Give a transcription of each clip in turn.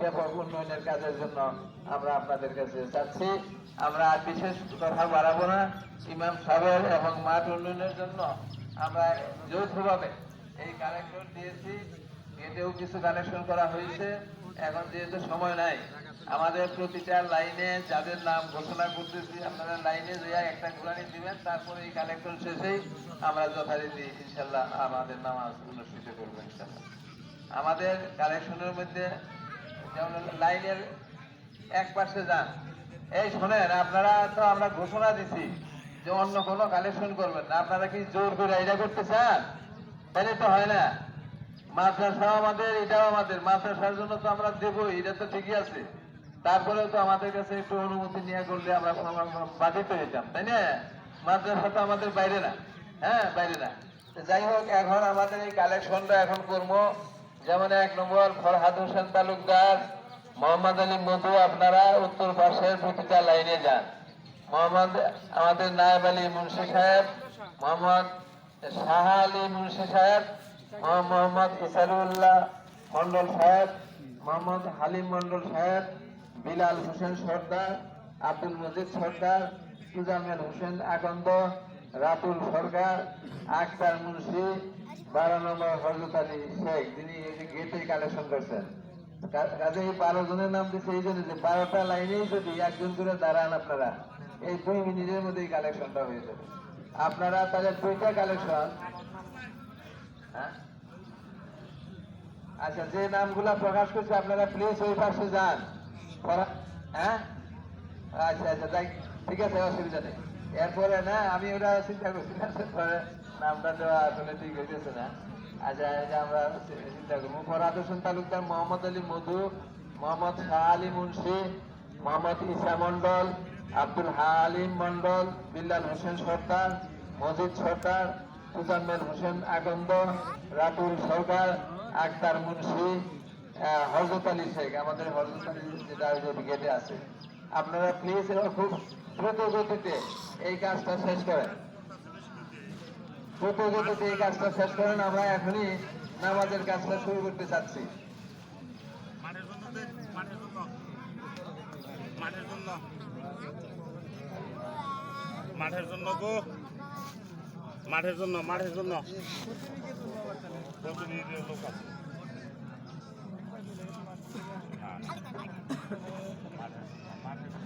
ব্যাপক উন্নয়নের কাজের জন্য আমরা আপনাদের কাছে চাচ্ছি আমরা আর বিশেষ কথা বাড়াবো না। ইমাম সাহেবের এবং মাঠ উন্নয়নের জন্য আমরা যৌথভাবে এই কালেকশন দিয়েছি। এতেও কিছু কালেকশন করা হয়েছে। এখন যেহেতু সময় নাই, আমাদের প্রতিটা লাইনে যাদের নাম ঘোষণা করতেছি, আপনারা লাইনে যে একটা ঘোরানি দিবেন, তারপরে এই কালেকশন শেষেই আমরা যথারীতি ইনশাল্লাহ আমাদের নামাজ অনুষ্ঠিত করব ইনশাল্লাহ। আমাদের কালেকশনের মধ্যে যেমন লাইনের এক পাশে যান। এই শোনেন, আপনারা তো আমরা ঘোষণা দিছি যে অন্য কোনো কালেকশন করবেন না। আপনারা কি জোর করে এটা করতে চান? তাহলে তো হয় না। মাদ্রাসাও আমাদের, এটাও আমাদের। মাদ্রাসার জন্য তো আমরা দেবই, এটা তো ঠিকই আছে। তারপরেও তো আমাদের কাছে একটু অনুমতি নিয়ে করলে আমরা বাধিত হইতাম তাই না? মাদ্রাসা তো আমাদের বাইরে না। হ্যাঁ বাইরে না। যাই হোক, এখন আমাদের এই কালেকশনটা এখন করব। যেমন এক নম্বর ফরহাদ হোসেন তালুকদার, মোহাম্মদ আলী মধু, আপনারা উত্তর পাশের প্রতিটা লাইনে যান। মোহাম্মদ আমাদের নায়েব আলী মুন্সি সাহেব, মোহাম্মদ শাহ আলী মুন্সি সাহেব, মোহাম্মদ ইসারুল্লাহ মন্ডল সাহেব, মোহাম্মদ হালিম মন্ডল সাহেব, বিলাল হোসেন সর্দার, আব্দুল মজিদ সর্দার তুজামেল হোসেন আকন্দ রাতুল সরকার, আক্তার মুন্সি বারো নম্বর হজরত আলী শেখ, যিনি এই যে গেটে কালেকশন করছেন। কাজে এই বারো জনের নাম দিচ্ছে এই জন্য যে বারোটা লাইনেই যদি একজন করে দাঁড়ান আপনারা, এই দুই মিনিটের মধ্যে কালেকশনটা হয়ে যাবে। আপনারা তাহলে দুইটা কালেকশন হ্যাঁ? আচ্ছা যে নামগুলা প্রকাশ করছে, আপনারা প্লিজ ওই পাশে যান। হ্যাঁ? আচ্ছা আচ্ছা ঠিক আছে, অসুবিধা নেই। এরপরে না, আমি ওটা চিন্তা করছি পরে নামটা দেওয়া আসলে ঠিক হইতেছে না। আচ্ছা আমরা মধু মুন্সি মন্ডল আব্দুল হালিম মন্ডল বিল্লাল মজিদ রাতুল সরকার, আক্তার মুন্সি হজরত আলী শেখ। আমাদের হজরত আলী গেটে আছে। আপনারা প্লিজ খুব দ্রুত গতিতে এই কাজটা শেষ করেন। দ্রুত এই কাজটা শেষ করেন, আমরা এখনই নামাজের কাজটা শুরু করতে চাচ্ছি। মাঠের জন্য মাঠের জন্য। গো। মাঠের জন্য মাঠের জন্য। লোক আছে হ্যাঁ। মাঠের জন্য, মাঠের জন্য।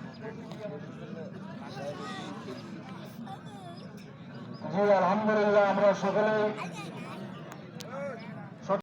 জি আলহামদুলিল্লাহ আমরা সকলে